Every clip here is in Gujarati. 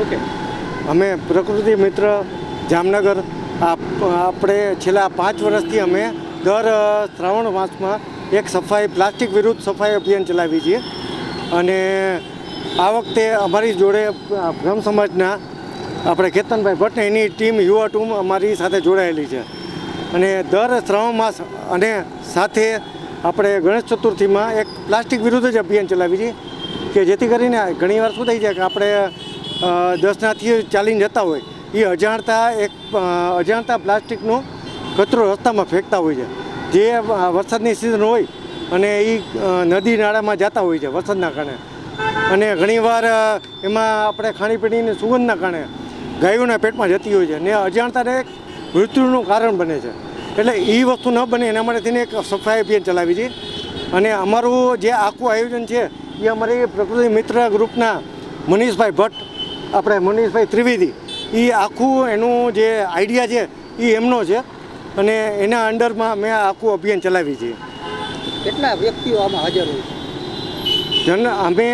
ઓકે. અમે પ્રકૃતિ મિત્ર જામનગર, આપ- આપણે છેલ્લા પાંચ વર્ષથી અમે દર શ્રાવણ માસમાં એક સફાઈ, પ્લાસ્ટિક વિરુદ્ધ સફાઈ અભિયાન ચલાવીએ છીએ. અને આ વખતે અમારી જોડે બ્રહ્મ સમાજના આપણે કેતનભાઈ ભટ્ટ એની ટીમ, યુવા ટીમ અમારી સાથે જોડાયેલી છે. અને દર શ્રાવણ માસ અને સાથે આપણે ગણેશ ચતુર્થીમાં એક પ્લાસ્ટિક વિરુદ્ધ જ અભિયાન ચલાવીએ છીએ, કે જેથી કરીને ઘણીવાર શું થઈ જાય કે આપણે દસનાથી ચાલીને જતા હોય. એ અજાણતા એક અજાણતા પ્લાસ્ટિકનો કચરો રસ્તામાં ફેંકતા હોય છે. જે વરસાદની સિઝન હોય અને એ નદી નાળામાં જતા હોય છે વરસાદના કારણે. અને ઘણીવાર એમાં આપણે ખાણીપીણીની સુગંધના કારણે ગાયોના પેટમાં જતી હોય છે ને અજાણતાને એક મૃત્યુનું કારણ બને છે. એટલે એ વસ્તુ ન બને એના માટે થઈને એક સફાઈ અભિયાન ચલાવી છે. અને અમારું જે આખું આયોજન છે એ અમારી પ્રકૃતિ મિત્ર ગ્રુપના મનીષભાઈ ભટ્ટ આપણે મનીષભાઈ ત્રિવેદી એ આખું એનું જે આઈડિયા છે એ એમનો છે. અને એના અંડરમાં મેં આખું અભિયાન ચલાવી છે. કેટલા વ્યક્તિઓ આમાં હાજર હોય જન અમે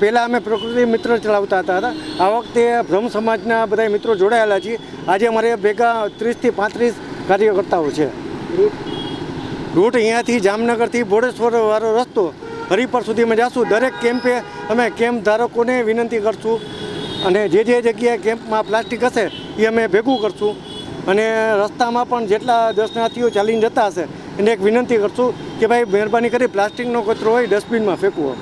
પહેલાં અમે પ્રકૃતિ મિત્ર ચલાવતા હતા. આ વખતે બ્રહ્મ સમાજના બધા મિત્રો જોડાયેલા છીએ. આજે અમારે ભેગા ત્રીસથી પાંત્રીસ કાર્યકર્તાઓ છે. રૂટ? અહીંયાથી જામનગરથી બોડેશ્વર વાળો રસ્તો હરિપર સુધી અમે જાશું. દરેક કેમ્પે અમે કેમ્પ ધારકોને વિનંતી કરશું. અને જે જે જગ્યાએ કેમ્પમાં પ્લાસ્ટિક હશે, એ અમે ભેગું કરશું. અને રસ્તામાં પણ જેટલા દર્શનાર્થીઓ ચાલીને જતા હશે, એને એક વિનંતી કરશું કે ભાઈ, મહેરબાની કરી પ્લાસ્ટિકનો કચરો હોય ડસ્ટબિનમાં ફેંકવો.